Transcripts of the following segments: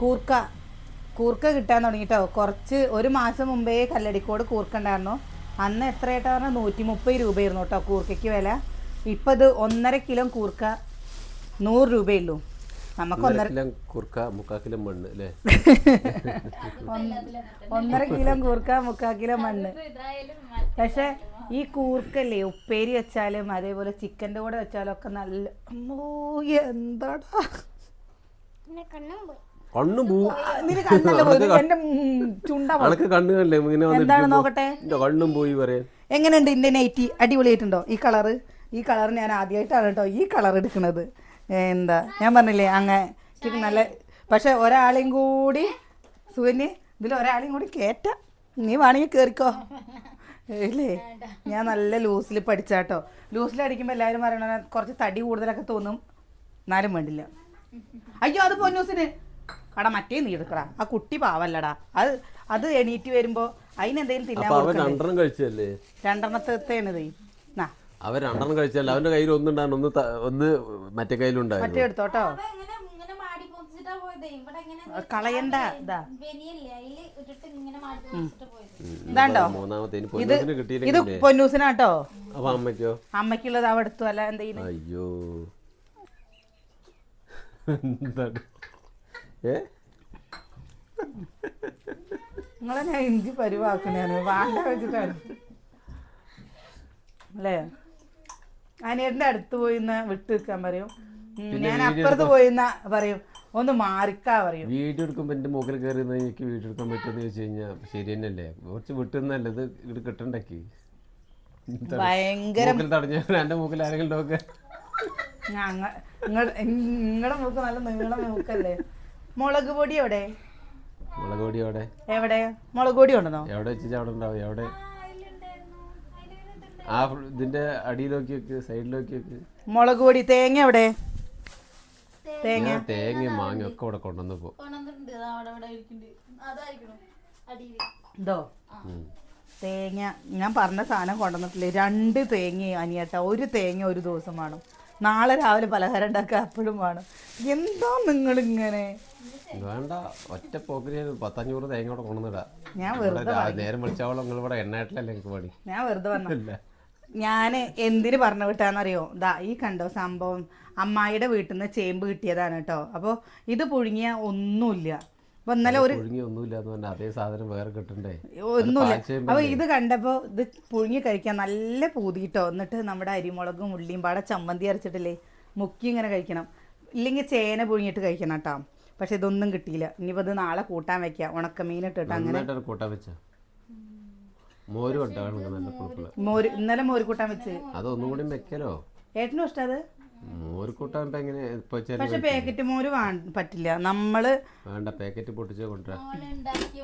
കൂർക്ക. കൂർക്ക കിട്ടാൻ തുടങ്ങിട്ടോ. കുറച്ച് ഒരു മാസം മുമ്പേ കല്ലടിക്കോട് കൂർക്ക ഉണ്ടായിരുന്നു. അന്ന് എത്രയായിട്ടാ പറഞ്ഞാൽ നൂറ്റി മുപ്പത് രൂപയായിരുന്നു കേട്ടോ കൂർക്കയ്ക്ക് വില. ഇപ്പം ഇത് ഒന്നര കിലോ കൂർക്ക നൂറ് രൂപയുള്ളൂ. നമുക്ക് ഒന്നര കിലോ കൂർക്ക മുക്കാ കിലോ മണ്ണ് അല്ലേ? ഒന്നര കിലോ കൂർക്ക മുക്കാ കിലോ മണ്ണ്. പക്ഷേ ഈ കൂർക്കല്ലേ ഉപ്പേരി വെച്ചാലും അതേപോലെ ചിക്കന്റെ കൂടെ വെച്ചാലും ഒക്കെ നല്ല അമ്മോ എന്താടാ? കണ്ണും പോവും അനക്ക് കണ്ണ് ഇങ്ങനെ എന്താണ് നോക്കട്ടെ? എന്റെ കണ്ണും പോയി പറയാൻ എങ്ങനെയുണ്ട് ഇന്ത്യൻ നൈറ്റി അടിപൊളിയായിട്ടുണ്ടോ? ഈ കളറ്? ഈ കളർ ഞാൻ ആദ്യമായിട്ടാണ് കേട്ടോ ഈ കളർ എടുക്കുന്നത്. എന്താ? ഞാൻ പറഞ്ഞില്ലേ അങ്ങ് നല്ല പക്ഷെ ഒരാളെയും കൂടി സുകന്യ ഇതിൽ ഒരാളെയും കൂടി കേറ്റ. നീ വേണമെങ്കിൽ കേറിക്കോ. ഇല്ലേ? ഞാൻ നല്ല ലൂസിൽ പഠിച്ചാട്ടോ. ലൂസിൽ അടിക്കുമ്പോൾ എല്ലാവരും പറയണ കുറച്ച് തടി കൂടുതലൊക്കെ തോന്നും. എന്നാലും വേണ്ടില്ല. അയ്യോ അത് പൊന്നൂസിന്. കടാ മറ്റേ നീ എടുക്കടാ. ആ കുട്ടി പാവല്ലടാ. അത് അത് എണീറ്റ് വരുമ്പോ അതിനെന്തെങ്കിലും തിന്നാൻ? രണ്ടെണ്ണം കഴിച്ചല്ലേ രണ്ടെണ്ണത്തേണത് നാ. അവൻ രണ്ടെണ്ണം കഴിച്ചല്ലേ അവന്റെ കയ്യിൽ ഒന്നുണ്ടായിരുന്നു ഒന്ന് ഒന്ന് മറ്റേ മറ്റേ കയ്യിലുണ്ടായിരുന്നു എടുത്തോട്ടോ ഇവിടെ ഇങ്ങനെ കളയണ്ട. ഇതാ ഇതാണ്ടോ? ഇത് പൊന്നൂസിനാട്ടോ. അപ്പൊ അമ്മയ്ക്കോ? അമ്മയ്ക്കുള്ളത് അവ എടുത്തു. അല്ല എന്തെങ്കിലും. അയ്യോ. എന്താണ്? ഏ? നിങ്ങളെ ഞാൻ ഇഞ്ചി പരിവാക്കണേന് വാണ്ട വെച്ചിട്ടാണ്. അല്ലേ? അനിയന്റെ അടുത്ത് പോയി വിട്ടു വിട്ട് നിൽക്കാൻ പറയും. ഉം, ഞാൻ അപ്പുറത്ത് പോയി നിന്ന് പറയും. ഒന്ന് മാറിക്കാ പറയും. വീഡിയോ എടുക്കുമ്പോ എന്റെ മുകളിൽ കയറി എനിക്ക് വീഡിയോ എടുക്കാൻ പറ്റുമെന്ന് ചോദിച്ചു കഴിഞ്ഞാൽ ശരി തന്നെയല്ലേ കുറച്ച് വിട്ടുന്നല്ലേ? ഇത് ഇത് കിട്ടണ്ടക്ക് ഭയങ്കര തടഞ്ഞ ആരെങ്കിലും ഞങ്ങ നിങ്ങളുടെ മൂക്ക് നല്ല നീളം മൂക്കല്ലേ? മുളക് പൊടി എവിടെ? മുളക് പൊടി എവിടെ? എവിടെ? മുളക് പൊടി ഉണ്ടെന്നോ എവിടെ വെച്ചാൽ അവിടെ ഉണ്ടാവും എവിടെ? ആ ഇതിന്റെ അടിയിലേക്ക് വെക്ക് സൈഡിലോക്കി വെക്ക്. മുളക് പൊടി തേങ്ങ എവിടെ? തേങ്ങ. തേങ്ങ മാങ്ങ ഒക്കെ ഇവിടെ കൊണ്ടുവന്ന് പോ. ദാ അവിടെ അവിടെ ഇരിക്കുന്നുണ്ട്. അതായിരിക്കണം അടിയിൽ. ഇതോ? തേങ്ങ. ഞാൻ പറഞ്ഞ സാധനം കൊണ്ടുവന്നിട്ടില്ലേ. രണ്ട് തേങ്ങ അനിയട്ട ഒരു തേങ്ങ ഒരു ദിവസം വേണം. നാളെ രാവിലെ പലഹാരം ഉണ്ടാക്കുക അപ്പോഴും വേണം. എന്താ നിങ്ങളിങ്ങനെ? വേണ്ട ഒറ്റ പോക്കിന് പത്തഞ്ഞൂറ് തേങ്ങ കൂടെ കൊണ്ടുവന്നിടാ. ഞാൻ വെറുതെ നേരം വിളിച്ചാവളം നിങ്ങൾ ഇവിടെ എണ്ണയായിട്ടില്ലല്ലേ എനിക്ക് പണി. ഞാൻ വെറുതെ വന്നില്ല ഞാൻ എന്തിന് പറഞ്ഞു വിട്ടാന്നറിയോ? ദാ ഈ കണ്ടോ സംഭവം? അമ്മായിയുടെ വീട്ടിൽ നിന്ന് ചേമ്പ് കിട്ടിയതാണ് കേട്ടോ. അപ്പോൾ ഇത് പുഴുങ്ങിയ ഒന്നുമില്ല. അപ്പൊ ഇന്നലെ ഒരു ഒന്നുമില്ല അതേ സാധനം വേറെ കിട്ടണ്ടേ? ഒന്നുമില്ല. അപ്പൊ ഇത് കണ്ടപ്പോ ഇത് പുഴുങ്ങി കഴിക്കാൻ നല്ല പൂതിട്ടോ എന്നിട്ട് നമ്മുടെ അരിമുളകും ഉള്ളിയും പാടെ ചമ്മന്തി അരച്ചിട്ടില്ലേ? മുക്കി ഇങ്ങനെ കഴിക്കണം. ഇല്ലെങ്കിൽ ചേന പുഴുങ്ങിയിട്ട് കഴിക്കണം കേട്ടോ. പക്ഷെ ഇതൊന്നും കിട്ടിയില്ല. ഇനിയിപ്പോൾ ഇത് നാളെ കൂട്ടാൻ വെക്കാം. ഉണക്കമീൻ ഇട്ടിട്ട് അങ്ങനെ. കൂട്ടാൻ വെച്ച? മോര് കൊണ്ടാണ് നല്ല പുളിപ്പുള്ള മോര് ഇന്നലെ മോര് കൂട്ടാൻ വെച്ച്. അതൊന്നും കൂടി വെക്കലോ? ഏട്ടനും ഇഷ്ടത്? മോര് കൂട്ടാൻ ഇപ്പൊ എങ്ങനെ? പക്ഷെ പാക്കറ്റ് മോര് പറ്റില്ല. നമ്മൾ വേണ്ട പാക്കറ്റ് പൊട്ടിച്ച് കൊണ്ടുവരാ.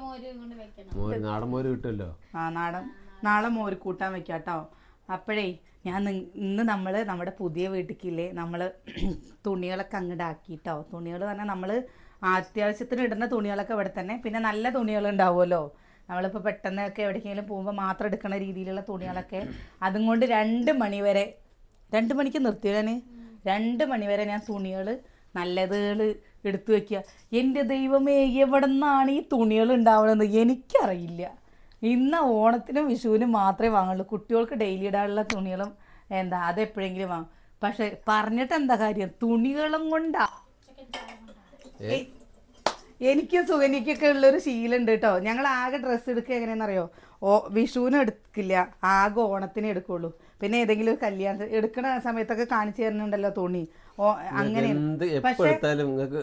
മോര് കൊണ്ട് വെക്കണം. മോര് നാടൻ മോര് കിട്ടുമല്ലോ? ആ നാടൻ. നാളെ മോര് കൂട്ടാൻ വെക്കാട്ടോ കേട്ടോ അപ്പോഴേ ഞാൻ ഇന്ന് നമ്മൾ നമ്മുടെ പുതിയ വീട്ടിലേക്കില്ലേ നമ്മൾ തുണികളൊക്കെ അങ്ങോട്ട് തുണികൾ പറഞ്ഞാൽ നമ്മൾ അത്യാവശ്യത്തിന് ഇടുന്ന തുണികളൊക്കെ ഇവിടെ തന്നെ. പിന്നെ നല്ല തുണികൾ ഉണ്ടാവുമല്ലോ നമ്മളിപ്പോൾ പെട്ടെന്നൊക്കെ എവിടേക്കെങ്കിലും പോകുമ്പോൾ മാത്രം എടുക്കുന്ന രീതിയിലുള്ള തുണികളൊക്കെ. അതും കൊണ്ട് രണ്ട് മണിവരെ രണ്ട് മണിക്ക് നിർത്തിയാൽ രണ്ട് മണിവരെ ഞാൻ തുണികൾ നല്ലതുകൾ എടുത്തു വെക്കുക. എന്റെ ദൈവമേ എവിടെ നിന്നാണ് ഈ തുണികൾ ഉണ്ടാവണമെന്ന് എനിക്കറിയില്ല. ഇന്ന് ഓണത്തിനും വിഷുവിനും മാത്രമേ വാങ്ങുള്ളൂ. കുട്ടികൾക്ക് ഡെയിലി ഇടാനുള്ള തുണികളും എന്താ അതെപ്പോഴെങ്കിലും വാങ്ങും. പക്ഷെ പറഞ്ഞിട്ട് എന്താ കാര്യം? തുണികളും കൊണ്ടാ. എ- എനിക്കും സുഗനിക്കൊക്കെ ഉള്ളൊരു ശീലുണ്ട് കേട്ടോ ഞങ്ങൾ ആകെ ഡ്രസ്സ് എടുക്കുക എങ്ങനെയാണെന്നറിയോ ഓ വിഷുവിനും എടുക്കില്ല. ആകെ ഓണത്തിനെ എടുക്കുള്ളൂ. പിന്നെ ഏതെങ്കിലും ഒരു കല്യാണം എടുക്കണ സമയത്തൊക്കെ കാണിച്ചു തരുന്നുണ്ടല്ലോ തുണി. ഓ അങ്ങനെ എന്ത് എപ്പോ എടുത്താലും നിങ്ങൾക്ക്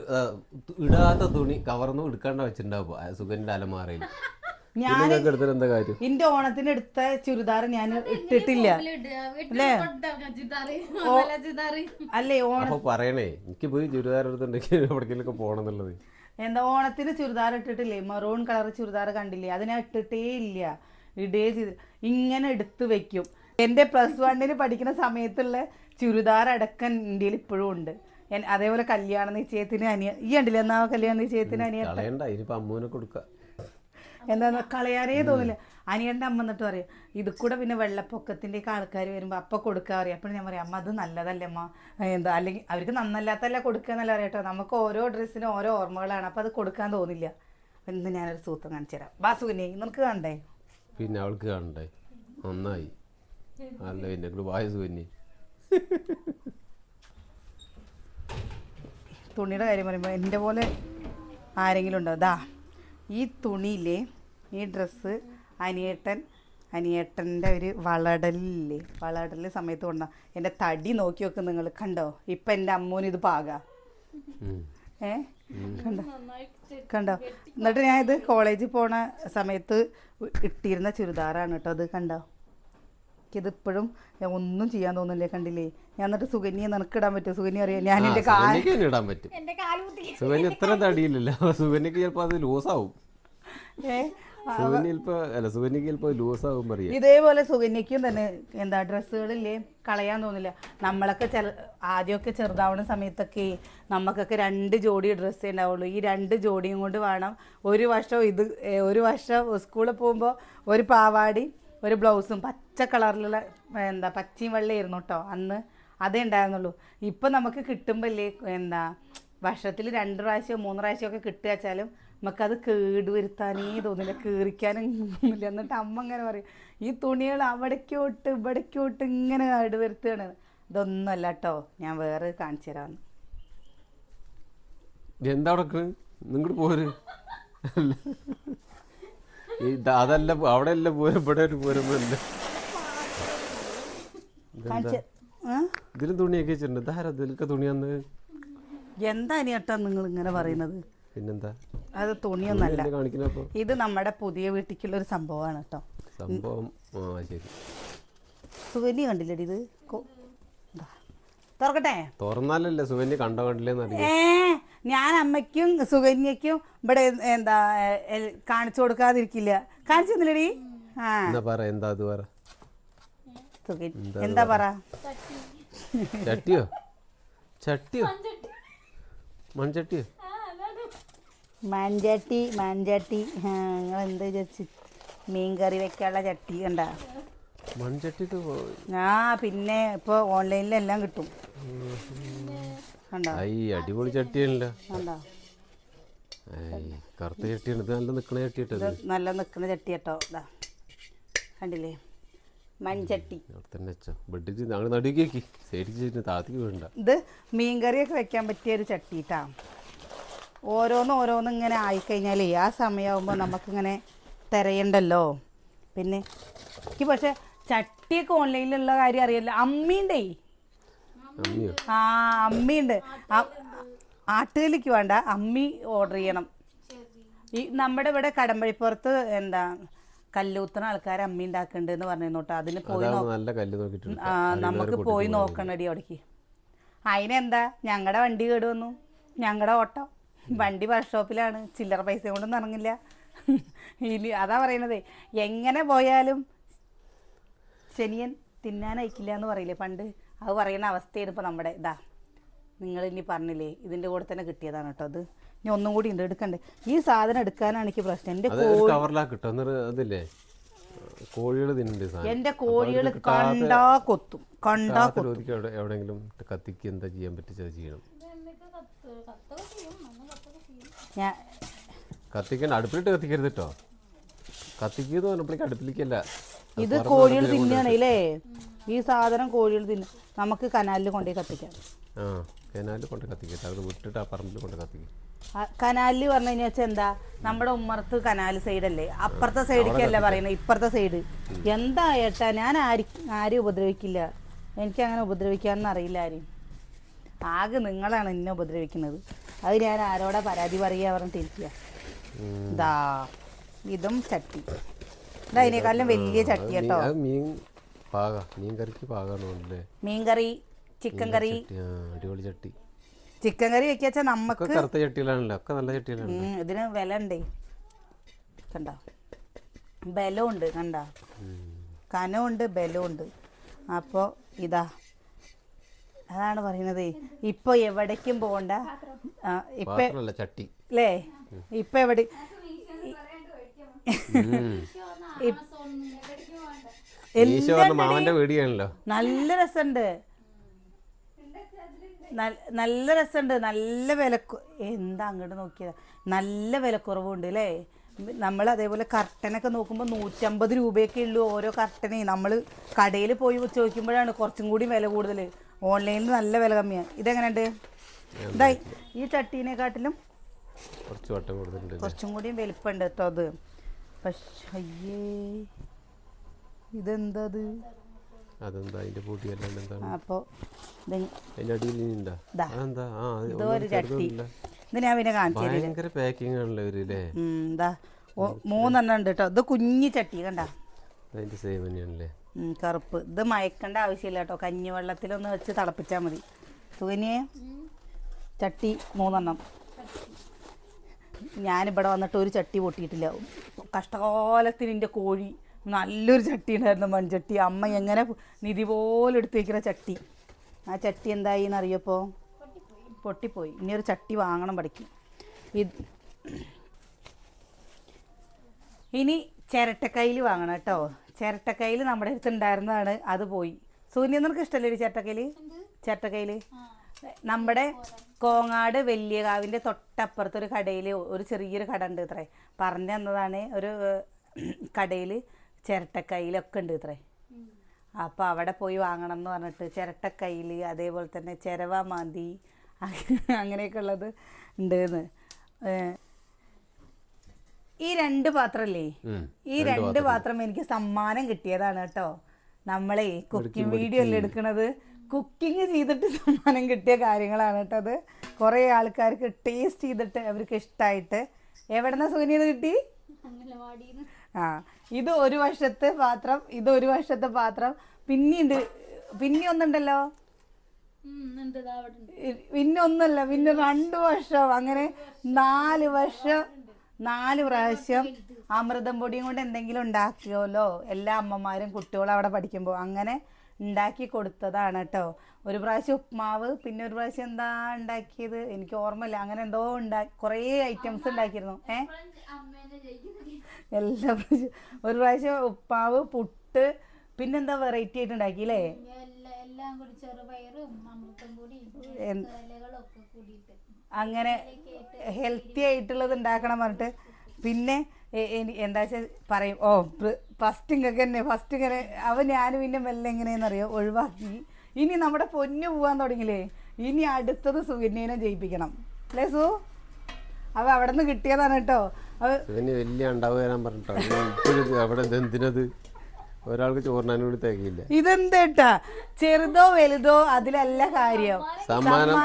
ഇടാത്ത തുണി കവർന്ന് എടുക്കാണ്ട് വെച്ചിട്ടുണ്ടാവും. സുഗന്റെ അലമാറയിൽ കാര്യം? എന്റെ ഓണത്തിന് എടുത്ത ചുരിദാർ ഞാൻ ഇട്ടിട്ടില്ല. അല്ലേ? അല്ലേ ഓണ പറയണേ എനിക്ക് പോയി ചുരിദാർ എടുത്തിട്ടുണ്ടെങ്കിൽ എവിടേക്കെങ്കിലും പോണെന്നുള്ളത്. എന്താ ഓണത്തിന് ചുരിദാർ ഇട്ടിട്ടില്ലേ? മെറൂൺ കളർ ചുരിദാർ കണ്ടില്ലേ? അതിനെ ഇട്ടിട്ടേ ഇല്ല. ഇടേ ചെയ്ത് ഇങ്ങനെ എടുത്ത് വെക്കും. എന്റെ പ്ലസ് വണ്ണിന് പഠിക്കുന്ന സമയത്തുള്ള ചുരിദാർ അടക്കം ഇന്ത്യയിൽ ഇപ്പോഴും ഉണ്ട്. അതേപോലെ കല്യാണ നിശ്ചയത്തിന് അനിയ ഈ ഉണ്ടല്ലേ എന്നാ കല്യാണ നിശ്ചയത്തിന് അനിയ അമ്മൂനെ കൊടുക്ക. എന്താ കളയാനേ തോന്നില്ല. അനിയന്റെ അമ്മ എന്നിട്ട് പറയും ഇത് കൂടെ പിന്നെ വെള്ളപ്പൊക്കത്തിന്റെയൊക്കെ ആൾക്കാർ വരുമ്പോൾ അപ്പം കൊടുക്കുക പറയും. അപ്പോൾ ഞാൻ പറയും അമ്മ അത് നല്ലതല്ലേ അമ്മ? എന്താ അല്ലെങ്കിൽ അവർക്ക് നന്നല്ലാത്തല്ല കൊടുക്കുക എന്നല്ല പറയട്ടോ? നമുക്ക് ഓരോ ഡ്രസ്സിനും ഓരോ ഓർമ്മകളാണ്. അപ്പോൾ അത് കൊടുക്കാൻ തോന്നില്ല. അപ്പം ഇന്ന് ഞാനൊരു സൂത്രം കാണിച്ചു തരാം. ബാസുവിനെ നിനക്ക് കണ്ടേ പിന്നെ അവൾക്ക് കാണണ്ടേ? നന്നായി. അല്ല പിന്നെ വായസ് പിന്നെ. തുണിയുടെ കാര്യം പറയുമ്പോൾ എന്റെ പോലെ ആരെങ്കിലും ഉണ്ടോ? ദാ. ഈ തുണിയില്ലേ ഈ ഡ്രസ്സ് അനിയേട്ടൻ അനിയേട്ടന്റെ ഒരു വളടലില്ലേ? വളടൽ സമയത്ത് കൊണ്ട എന്റെ തടി നോക്കി വെക്കും നിങ്ങൾ കണ്ടോ? ഇപ്പം എന്റെ അമ്മൂന് ഇത് പാകാ. ഏ? കണ്ടോ? കണ്ടോ? എന്നിട്ട് ഞാൻ ഇത് കോളേജിൽ പോണ സമയത്ത് ഇട്ടിരുന്ന ചുരിദാറാണ് കേട്ടോ. അത് കണ്ടോ? ഇതിപ്പോഴും ഒന്നും ചെയ്യാൻ തോന്നില്ലേ കണ്ടില്ലേ? ഞാൻ എന്നിട്ട് സുകന്യെ നിനക്കിടാൻ പറ്റും സുകന്യ അറിയാം? ഞാൻ എന്റെ കാ സുകന്യക്ക് ഇടാൻ പറ്റും. എന്റെ കാൽ സുകന്യ ഇത്ര തടിയില്ലല്ലോ സുഗന്യക്ക് ചിലപ്പോൾ അത് ലൂസ് ഏ ചിലപ്പോൾ അല്ല ലൂസ് പറയാ. ഇതേപോലെ സുഗന്യക്കും തന്നെ എന്താ ഡ്രസ്സുകളില്ലേ കളയാൻ തോന്നില്ല. നമ്മളൊക്കെ ചെ ആദ്യമൊക്കെ ചെറുതാവുന്ന സമയത്തൊക്കെ നമുക്കൊക്കെ രണ്ട് ജോഡി ഡ്രസ്സേ ഉണ്ടാവുള്ളൂ. ഈ രണ്ട് ജോഡിയും കൊണ്ട് വേണം ഒരു വർഷം ഇത് ഏ, ഒരു വർഷം സ്കൂളിൽ പോകുമ്പോൾ ഒരു പാവാടി ഒരു ബ്ലൗസും പച്ച കളറിലുള്ള എന്താ പച്ചയും വെള്ളയായിരുന്നു കേട്ടോ അന്ന് അതേ ഉണ്ടായിരുന്നുള്ളൂ. ഇപ്പം നമുക്ക് കിട്ടുമ്പോഴല്ലേ എന്താ വർഷത്തിൽ രണ്ട് പ്രാവശ്യം മൂന്ന് പ്രാവശ്യം ഒക്കെ കിട്ടുക വെച്ചാലും നമുക്കത് കേടുവരുത്താനേ തോന്നില്ല. കീറിക്കാനും തോന്നില്ല. എന്നിട്ട് അമ്മ ഇങ്ങനെ പറയും ഈ തുണികൾ അവിടേക്കോട്ട് ഇവിടേക്കോട്ട് ഇങ്ങനെ കേടുവരുത്തുകയാണ്. ഇതൊന്നുമല്ല കേട്ടോ ഞാൻ വേറെ കാണിച്ചു തരാമെന്ന് എന്താ നിങ്ങോട്ട് പോര്. അതല്ല അവിടെ അല്ല പോരും ഇവിടെ ഒരു പോരുമ്പല്ല കാണിച്ചു ഇതിലും തുണിയൊക്കെ വെച്ചിട്ടുണ്ട്. ഇതാരാ ഇതിലൊക്കെ തുണി വന്ന് എന്താ ഇനിട്ടാ നിങ്ങൾ ഇങ്ങനെ പറയുന്നത്? പിന്നെന്താ? അത് തുണിയൊന്നല്ല. കാണിക്കുന്നപ്പോ ഇത് നമ്മുടെ പുതിയ വീട്ടിലേക്കുള്ള ഒരു സംഭവമാണ് കേട്ടോ. സംഭവം ആ ശരി. സുകന്യ കണ്ടില്ലടി ഇത്. തുറക്കട്ടെ? തുറന്നാലല്ലേ സുവന്യ കണ്ടോ ഏ ഞാൻ അമ്മയ്ക്കും സുകന്യക്കും ഇവിടെ എന്താ കാണിച്ചു കൊടുക്കാതിരിക്കില്ല. കാണിച്ചു തന്നില്ലടി. ആ. പറ എന്താ അത് പറ? എന്താ പറ? ചട്ടിയോ? ചട്ടിയോ? മൺചട്ടിയോ മൺചട്ടി? മൺചട്ടി നിങ്ങൾ എന്ത് വിചാരിച്ച്? മീൻ കറി വെക്കാനുള്ള ചട്ടി കണ്ടാ? മൺചട്ടി ആ പിന്നെ ഇപ്പോൾ ഓൺലൈനിലെല്ലാം കിട്ടും. ഐ അടിപൊളി ചട്ടിയാണല്ലോ. ഐ കറുത്ത ചട്ടിയാണ്. ഇത് നല്ല നിക്കണ ചട്ടിയിട്ടത് നല്ല നിൽക്കുന്ന ചട്ടി കേട്ടോ ഇതാ. കണ്ടില്ലേ? മൺചട്ടി. ഞങ്ങൾ നടുക്കേക്ക് സൈഡിൽ താത്തിക്ക് വേണ്ട. ഇത് മീൻകറിയൊക്കെ വെക്കാൻ പറ്റിയ ഒരു ചട്ടിട്ടാ. ഓരോന്നും ഓരോന്നും ഇങ്ങനെ ആയിക്കഴിഞ്ഞാലേ ആ സമയമാകുമ്പോൾ നമുക്കിങ്ങനെ തിരയണ്ടല്ലോ. പിന്നെ എനിക്ക് പക്ഷെ ചട്ടിയൊക്കെ ഓൺലൈനിലുള്ള കാര്യം അറിയില്ല. അമ്മിയോ ആ അമ്മിയുണ്ട്. ആട്ടുകലിക്ക് വേണ്ട. അമ്മി ഓർഡർ ചെയ്യണം. ഈ നമ്മുടെ ഇവിടെ കടമ്പഴിപ്പുറത്ത് എന്താ കല്ലൂത്തണ ആൾക്കാർ അമ്മി ഉണ്ടാക്കുന്നുണ്ട് എന്ന് പറഞ്ഞു കേട്ടോ. അതിന് പോയി നമുക്ക് പോയി നോക്കണടി അവിടേക്ക്. അതിനെന്താ ഞങ്ങളുടെ വണ്ടി കേട് വന്നു ഞങ്ങളുടെ ഓട്ടോ. വണ്ടി വർക്ക്ഷോപ്പിലാണ് ചില്ലറ പൈസ കൊണ്ടൊന്നും ഇറങ്ങില്ല. ഇനി അതാ പറയണത്. എങ്ങനെ പോയാലും ശനിയൻ തിന്നാൻ അയക്കില്ല എന്ന് പറയില്ലേ പണ്ട്? അത് പറയുന്ന അവസ്ഥയാണ് ഇപ്പോൾ നമ്മുടെ ഇതാ. നിങ്ങൾ ഇനി പറഞ്ഞില്ലേ ഇതിന്റെ കൂടെ തന്നെ കിട്ടിയതാണ് കേട്ടോ അത്. ഇനി ഒന്നും കൂടി ഉണ്ട് എടുക്കണ്ടേ. ഈ സാധനം എടുക്കാനാണ് എനിക്ക് പ്രശ്നം. എന്റെ അതില്ലേ? കോഴികൾ സാധനം. എന്റെ കോഴികൾ കണ്ടാ കൊത്തും കണ്ടാ കൊത്തും. എവിടെയെങ്കിലും കത്തിക്ക് എന്താ ചെയ്യാൻ പറ്റിച്ചത് ചെയ്യണം. ഞാൻ കത്തിക്കണ്ട അടുപ്പിലിട്ട് കത്തിക്കരുത് കേട്ടോ. കത്തിക്കുന്നു പറഞ്ഞപ്പോഴേക്ക് അടുപ്പിലേക്കല്ല ഇത് കോഴികൾ നടക്കില്ല തിന്നുകയാണല്ലേ ഈ സാധനം കോഴികൾ തിന്നു നമുക്ക് കനാലിൽ കൊണ്ടുപോയി കത്തിക്കാം. ആ കനാലിൽ കൊണ്ട് കത്തിക്കട്ടെ. വിട്ടിട്ട് ആ പറമ്പിൽ കൊണ്ട് കത്തിക്കും. കനാലിൽ പറഞ്ഞു കഴിഞ്ഞാൽ വെച്ചാൽ എന്താ? നമ്മുടെ ഉമ്മറത്ത് കനാല് സൈഡല്ലേ അപ്പുറത്തെ സൈഡിലേക്കല്ല പറയുന്നത്? ഇപ്പുറത്തെ സൈഡ് എന്താ ഏട്ടാ ഞാൻ ആര് ആരും ഉപദ്രവിക്കില്ല? എനിക്ക് അങ്ങനെ ഉപദ്രവിക്കാമെന്ന് അറിയില്ല ആരും ആകെ നിങ്ങളാണ് എന്നെ ഉപദ്രവിക്കുന്നത്. അത് ഞാൻ ആരോടാ പരാതി പറയുക പറഞ്ഞിട്ടിരിക്കുക ഇതാ ഇതും ചട്ടി. അതിനേക്കാളും വലിയ ചട്ടി കേട്ടോ. മീൻ പാക. മീൻ കറിക്ക് മീൻ കറി. ചിക്കൻ കറി അടിപൊളി ചട്ടി. ചിക്കൻ കറി വെക്കാച്ചാ നമുക്ക് കറുത്ത ചട്ടിയിലാണല്ലോ ഒക്കെ നല്ല ചട്ടിയിലാണ് ഇതിന് വില ഉണ്ടേ കണ്ട? ബലമുണ്ട് കണ്ട? കനമുണ്ട് ബലമുണ്ട് അപ്പോൾ ഇതാ. അതാണ് പറയുന്നത്. ഇപ്പോൾ എവിടേക്കും പോകണ്ട. ഇപ്പൊ ഇപ്പം ചട്ടി. അല്ലേ ഇപ്പം എവിടെ ഉം. ആമസോണിൽ മീശോ പറഞ്ഞ മാമന്റെ വീടിയാണല്ലോ നല്ല രസമുണ്ട് നല്ല രസമുണ്ട് നല്ല വില എന്താ അങ്ങോട്ട് നോക്കിയത്? നല്ല വിലക്കുറവുണ്ട് അല്ലേ നമ്മൾ അതേപോലെ കർട്ടനൊക്കെ നോക്കുമ്പോൾ നൂറ്റമ്പത് രൂപയൊക്കെ ഉള്ളൂ ഓരോ കർട്ടനെ. നമ്മൾ കടയിൽ പോയി ചോദിക്കുമ്പോഴാണ് കുറച്ചും കൂടി വില കൂടുതൽ ഓൺലൈനിൽ നല്ല വില കമ്മിയാണ് ഇതെങ്ങനെയുണ്ട്? ഇതായി. ഈ ചട്ടീനെക്കാട്ടിലും കുറച്ചും കൂടി വലിപ്പമുണ്ട് കേട്ടോ അത്. പക്ഷേ അയ്യേ ഇതെന്താ അത് അതെന്താ അതിന്റെ പൂട്ടി അല്ലാണ്ട് എന്താണ്? അപ്പോ അതിന്റെ അടിയിൽ ഇനി അതെന്താ? ആ അത് ഒരു ചട്ടി. ഇത് ഞാൻ പിന്നെ കാണിച്ചു ഭയങ്കര പാക്കിംഗ് ആണല്ലോ ഇവരില്ലേ എന്താ മൂന്നെണ്ണം ഉണ്ട് കേട്ടോ ഇത് കുഞ്ഞി ചട്ടി കണ്ട? അതിന്റെ സേവ് തന്നെയാണല്ലേ? കറുപ്പ്. ഇത് മയക്കേണ്ട ആവശ്യമില്ല കേട്ടോ കഞ്ഞിവെള്ളത്തിലൊന്ന് വെച്ച് തിളപ്പിച്ചാൽ മതി. സുഖനിയെ ചട്ടി മൂന്നെണ്ണം. ഞാനിവിടെ വന്നിട്ട് ഒരു ചട്ടി പൊട്ടിയിട്ടില്ല. കഷ്ടകാലത്തിന് എന്റെ കോഴി. നല്ലൊരു ചട്ടി ഉണ്ടായിരുന്നു മൺചട്ടി. അമ്മ എങ്ങനെ നിധി പോലെ എടുത്ത് വയ്ക്കുന്ന ചട്ടി. ആ ചട്ടി എന്തായി എന്നറിയപ്പോൾ പൊട്ടിപ്പോയി. ഇനി ഒരു ചട്ടി വാങ്ങണം പഠിക്കും ഇത് ഇനി ചിരട്ടക്കൈയിൽ വാങ്ങണം കേട്ടോ. ചിരട്ടക്കൈയിൽ നമ്മുടെ അടുത്ത് ഉണ്ടായിരുന്നതാണ്. അത് പോയി. സൂര്യ നിനക്ക് ഇഷ്ടമല്ലേ ചിരട്ടക്കയിൽ ചിരട്ടക്കൈയിൽ നമ്മുടെ കോങ്ങാട് വലിയകാവിന്റെ തൊട്ടപ്പുറത്ത് ഒരു കടയിൽ ഒരു ചെറിയൊരു കട ഉണ്ട് ഇത്രേ. പറഞ്ഞു തന്നതാണ് ഒരു കടയിൽ ചിരട്ടക്കൈയിലൊക്കെ ഉണ്ട് ഇത്രേ. അപ്പോൾ അവിടെ പോയി വാങ്ങണം എന്ന് പറഞ്ഞിട്ട് ചിരട്ടക്കൈയിൽ അതേപോലെ തന്നെ ചിരവ മാന്തി അങ്ങനെയൊക്കെ ഉള്ളത് ഉണ്ടെന്ന്. ഈ രണ്ട് പാത്രമല്ലേ ഈ രണ്ട് പാത്രം എനിക്ക് സമ്മാനം കിട്ടിയതാണ് കേട്ടോ. നമ്മളെ കുക്കിംഗ് വീഡിയോ അല്ലേ എടുക്കണത്? കുക്കിംഗ് ചെയ്തിട്ട് സമ്മാനം കിട്ടിയ കാര്യങ്ങളാണ് കേട്ടോ അത്. കുറേ ആൾക്കാർക്ക് ടേസ്റ്റ് ചെയ്തിട്ട് അവർക്ക് ഇഷ്ടമായിട്ട് എവിടെന്നാ സുനിയത് കിട്ടി? അംഗനവാടിന്ന്. ആ ഇത് ഒരു വർഷത്തെ പാത്രം ഇത് ഒരു വർഷത്തെ പാത്രം. പിന്നെയുണ്ട് പിന്നെ ഒന്നുണ്ടല്ലോ? പിന്നെ ഒന്നല്ല പിന്നെ രണ്ടു വർഷം അങ്ങനെ നാല് വർഷം നാല് പ്രാവശ്യം അമൃതം പൊടിയും കൊണ്ട് എന്തെങ്കിലും ഉണ്ടാക്കിയോലോ? എല്ലാ അമ്മമാരും കുട്ടികളും അവിടെ പഠിക്കുമ്പോൾ അങ്ങനെ ഉണ്ടാക്കി കൊടുത്തതാണ് കേട്ടോ. ഒരു പ്രാവശ്യം ഉപ്മാവ് പിന്നെ ഒരു പ്രാവശ്യം എന്താ ഉണ്ടാക്കിയത്? എനിക്ക് ഓർമ്മയില്ല. അങ്ങനെ എന്തോ ഉണ്ടാക്കി കുറേ ഐറ്റംസ് ഉണ്ടാക്കിയിരുന്നു. ഏ? എല്ലാ പ്രാവശ്യം ഒരു പ്രാവശ്യം ഉപ്പാവ് പുട്ട് പിന്നെന്താ വെറൈറ്റി ആയിട്ട് ഉണ്ടാക്കി അല്ലേ? അങ്ങനെ ഹെൽത്തി ആയിട്ടുള്ളത് ഉണ്ടാക്കണം പറഞ്ഞിട്ട്. പിന്നെ എന്താ വെച്ചാൽ പറയും ഓ ഫസ്റ്റ് ഇങ്ങനെ തന്നെ ഫസ്റ്റ് ഇങ്ങനെ അവൻ ഞാനും പിന്നെ മെല്ലെ എങ്ങനെയെന്നറിയോ ഒഴിവാക്കി. ഇനി നമ്മുടെ പൊന്നു പോവാൻ തുടങ്ങിയില്ലേ ഇനി അടുത്തത് സുകന്യനെ ജയിപ്പിക്കണം. അല്ലേ സു? അവ അവിടെ നിന്ന് കിട്ടിയതാണ് കേട്ടോ. വലിയ ഉണ്ടാവുക പറഞ്ഞിട്ടോ അവിടെ എന്തിനത് ഒരാൾക്ക് ചോറിനാനും കൂടി തികയില്ല? ഇതെന്തേട്ടാ? ചെറുതോ വലുതോ അതിലല്ല കാര്യം. സമ്മാനം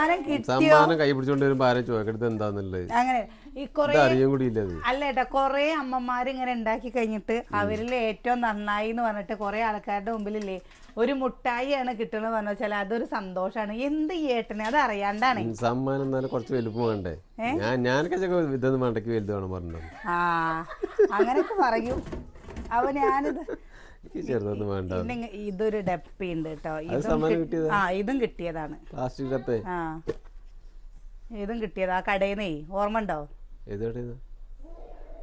സമ്മാനം കൈ പിടിച്ചോണ്ട് വരുമ്പോ ആരും ചോദിക്കരുത് എന്താന്നുള്ളത്? അങ്ങനെ. ഈ കൊറേ ഇത് അറിയാൻ കൂടി ഇല്ലത് അല്ല ഏട്ടാ കൊറേ അമ്മമാർ ഇങ്ങനെ ഉണ്ടാക്കി കഴിഞ്ഞിട്ട് അവരിൽ ഏറ്റവും നന്നായി എന്ന് പറഞ്ഞിട്ട് കൊറേ ആൾക്കാരുടെ മുമ്പിലില്ലേ ഒരു മുട്ടായിയാണ് കിട്ടണെന്ന് പറഞ്ഞു വെച്ചാൽ അതൊരു സന്തോഷാണ്. എന്ത് ഏട്ടനെ? അത് അറിയാണ്ടാണ്. സമ്മാനം എന്നാലും കുറച്ച് വലുപ്പം വേണ്ടേ? ഞാൻ ഞാനൊക്കെ ഇതൊന്നും വേണ്ടക്ക് വലുതാണ് പറഞ്ഞത്. ആ അങ്ങനെയൊക്കെ പറയൂ. അപ്പൊ ഞാനിത് ചെറുതൊന്നും വേണ്ട. പിന്നെ ഇതൊരു ഡപ്പി ഉണ്ട് കേട്ടോ. ഇതും? ആ ഇതും കിട്ടിയതാണ്. പ്ലാസ്റ്റിക് ഡപ്പേ? ആ. ഇതും കിട്ടിയത്. ആ കടയിൽ നിന്നേ ഓർമ്മ ഉണ്ടോ?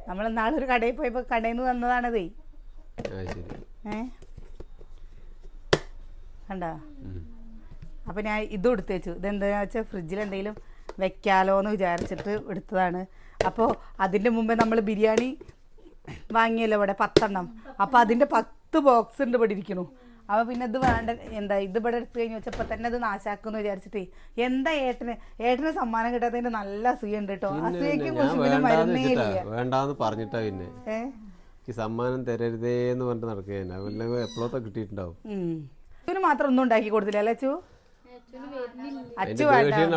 നമ്മൾ നാളൊരു കടയിൽ പോയപ്പോ കടയിൽ നിന്ന് തന്നതാണതേ ഏ? കണ്ടോ. അപ്പം ഞാൻ ഇതും എടുത്ത് വെച്ചു. ഇതെന്താണെന്ന് വെച്ചാൽ ഫ്രിഡ്ജിൽ എന്തെങ്കിലും വെക്കാലോ എന്ന് വിചാരിച്ചിട്ട് എടുത്തതാണ്. അപ്പോൾ അതിന്റെ മുമ്പേ നമ്മൾ ബിരിയാണി വാങ്ങിയല്ലോ ഇവിടെ പത്തെണ്ണം. അപ്പോൾ അതിന്റെ പത്ത് ബോക്സ് ഉണ്ട് ഇവിടെ ഇരിക്കണു. അപ്പോൾ പിന്നെ ഇത് വേണ്ട എന്താ ഇത് ഇവിടെ എടുത്തു കഴിഞ്ഞ് വെച്ചപ്പോൾ തന്നെ ഇത് നാശാക്കുമെന്ന് വിചാരിച്ചിട്ടേ എന്താ ഏട്ടന് ഏട്ടന് സമ്മാനം കിട്ടാത്തതിന്റെ നല്ല കേട്ടോ. അസൂയക്ക് ഞാൻ കുറിച്ച് പിന്നെ വേണ്ടാന്ന് മരുന്നേ പറഞ്ഞിട്ടാ പിന്നെ. സമ്മാനം തരരുതേ എന്ന് പറഞ്ഞിട്ട് നടക്കുക എപ്പോഴത്തെ കിട്ടിയിട്ടുണ്ടാവും. മാത്രം ഒന്നും ഉണ്ടാക്കി കൊടുത്തില്ല അല്ലേ അച്ചു? അച്ചു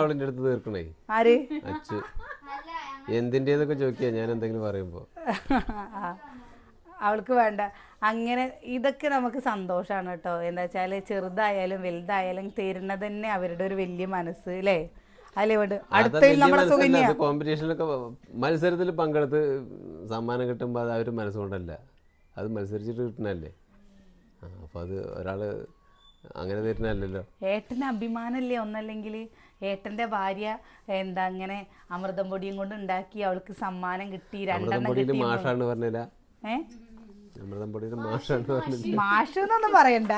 അവളിന്റെ അടുത്ത് തീർക്കണേ. ആര്? അച്ചു. എന്തിന്റെതൊക്കെ ചോദിക്കുക ഞാൻ എന്തെങ്കിലും പറയുമ്പോ. അവൾക്ക് വേണ്ട. അങ്ങനെ ഇതൊക്കെ നമുക്ക് സന്തോഷമാണ് കേട്ടോ. എന്താ വെച്ചാൽ ചെറുതായാലും വലുതായാലും തരുന്നത് തന്നെ അവരുടെ ഒരു വലിയ മനസ്സ് അല്ലേ കോമ്പറ്റീഷനിലൊക്കെ മത്സരത്തിൽ പങ്കെടുത്ത് സമ്മാനം കിട്ടുമ്പോൾ അത് അവർ മനസ്സുകൊണ്ടല്ല. അത് മത്സരിച്ചിട്ട് കിട്ടണല്ലേ? അപ്പൊ അപ്പോൾ അത് ഒരാൾ അങ്ങനെ തരുന്നല്ലോ ഏട്ടന് അഭിമാനമല്ലേ ഒന്നല്ലെങ്കിൽ ഏട്ടന്റെ ഭാര്യ എന്താ അങ്ങനെ അമൃതം പൊടിയും കൊണ്ട് ഉണ്ടാക്കി അവൾക്ക് സമ്മാനം കിട്ടി രണ്ടെണ്ണം കിട്ടി മാഷാണ് പറഞ്ഞില്ല. ഏ? അമൃതം പൊടിയുടെ മാഷാണ് പറഞ്ഞത് പറയണ്ട.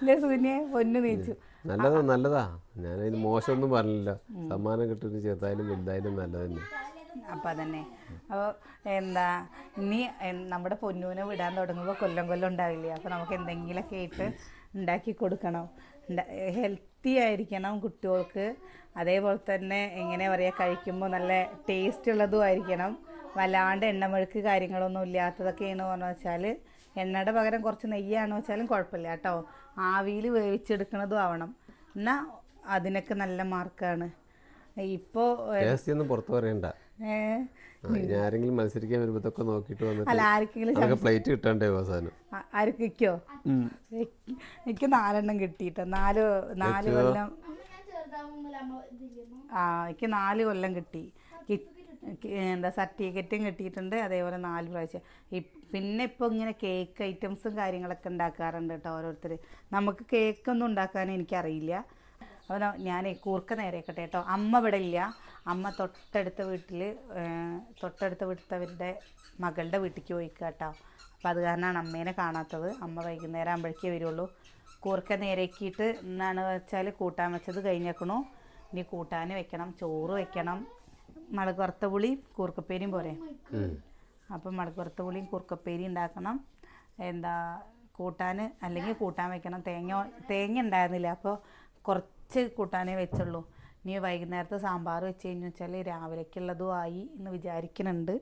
അല്ലേ സൂര്യ പൊന്നു നീച്ചു. നല്ലതാ നല്ലതാ. അതിന് മോശമൊന്നും പറഞ്ഞില്ല സമ്മാനം കിട്ടുന്നത് ചെറുതായാലും വലുതായാലും നല്ലത് തന്നെ അപ്പം അതന്നെ. അപ്പോൾ എന്താ ഇനി നമ്മുടെ പൊന്നൂനെ വിടാൻ തുടങ്ങുമ്പോൾ കൊല്ലം കൊല്ലം ഉണ്ടാവില്ലേ? അപ്പോൾ നമുക്ക് എന്തെങ്കിലുമൊക്കെ ആയിട്ട് ഉണ്ടാക്കി കൊടുക്കണം. ഹെൽത്തി ആയിരിക്കണം കുട്ടികൾക്ക്. അതേപോലെ തന്നെ എങ്ങനെ പറയുക കഴിക്കുമ്പോൾ നല്ല ടേസ്റ്റ് ഉള്ളതും ആയിരിക്കണം. വല്ലാണ്ട് എണ്ണമെഴുക്ക് കാര്യങ്ങളൊന്നും ഇല്ലാത്തതൊക്കെയാണ് പറഞ്ഞു വെച്ചാൽ എണ്ണയുടെ പകരം കുറച്ച് നെയ്യാണെന്ന് വെച്ചാലും കുഴപ്പമില്ല കേട്ടോ. ആവിയിൽ വേവിച്ചെടുക്കണതും ആവണം. എന്നാൽ അതിനൊക്കെ നല്ല മാർക്കാണ്. ഇപ്പോൾ പുറത്ത് പറയണ്ട. ആരെങ്കിലും മത്സരിക്കാൻ വരുമ്പോഴത്തൊക്കെ നോക്കിയിട്ട് വന്നിട്ട് അല്ല ആർക്കെങ്കിലും പ്ലേറ്റ് കിട്ടണ്ടേ അവസാനം ആർക്കോ എനിക്ക് നാലെണ്ണം കിട്ടിയിട്ടോ. നാല് നാല് കൊല്ലം ആ എനിക്ക് നാല് കൊല്ലം കിട്ടി. എന്താ സർട്ടിഫിക്കറ്റും കിട്ടിയിട്ടുണ്ട്. അതേപോലെ നാല് പ്രാവശ്യം. പിന്നെ ഇപ്പോൾ ഇങ്ങനെ കേക്ക് ഐറ്റംസും കാര്യങ്ങളൊക്കെ ഉണ്ടാക്കാറുണ്ട് കേട്ടോ ഓരോരുത്തർ നമുക്ക് കേക്കൊന്നും ഉണ്ടാക്കാൻ എനിക്കറിയില്ല. അപ്പോൾ ഞാൻ കൂർക്ക നേരെയൊക്കട്ടെ കേട്ടോ അമ്മ ഇവിടെ ഇല്ല. അമ്മ തൊട്ടടുത്ത വീട്ടിൽ തൊട്ടടുത്ത വീട്ടിലവരുടെ മകളുടെ വീട്ടിലേക്ക് പോയിക്കുക കേട്ടോ അപ്പോൾ അത് കാരണമാണ് അമ്മേനെ കാണാത്തത്. അമ്മ വൈകുന്നേരം ആകുമ്പോഴേക്കേ വരുള്ളൂ. കൂർക്ക നേരെയാക്കിയിട്ട് എന്നാണ് വെച്ചാൽ കൂട്ടാൻ വെച്ചത് കഴിഞ്ഞേക്കണു. ഇനി കൂട്ടാൻ വെക്കണം ചോറ് വെക്കണം. മുളക് വറുത്ത പുളിയും കൂർക്കപ്പേരിയും പോരെ. ഉം. അപ്പം മുളക് വറുത്ത പുളിയും കൂർക്കപ്പേരി ഉണ്ടാക്കണം. എന്താ കൂട്ടാൻ അല്ലെങ്കിൽ കൂട്ടാൻ വെക്കണം. തേങ്ങ തേങ്ങ ഉണ്ടായിരുന്നില്ല. അപ്പോൾ കുറച്ച് കൂട്ടാനേ വെച്ചുള്ളൂ. ഇനി വൈകുന്നേരത്തെ സാമ്പാർ വെച്ച് കഴിഞ്ഞു വെച്ചാൽ രാവിലേക്കുള്ളതും ആയി എന്ന് വിചാരിക്കുന്നുണ്ട്.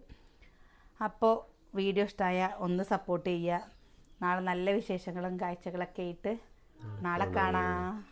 അപ്പോൾ വീഡിയോ ഇഷ്ടമായ ഒന്ന് സപ്പോർട്ട് ചെയ്യുക. നാളെ നല്ല വിശേഷങ്ങളും കാഴ്ചകളൊക്കെ ആയിട്ട് നാളെ കാണാം.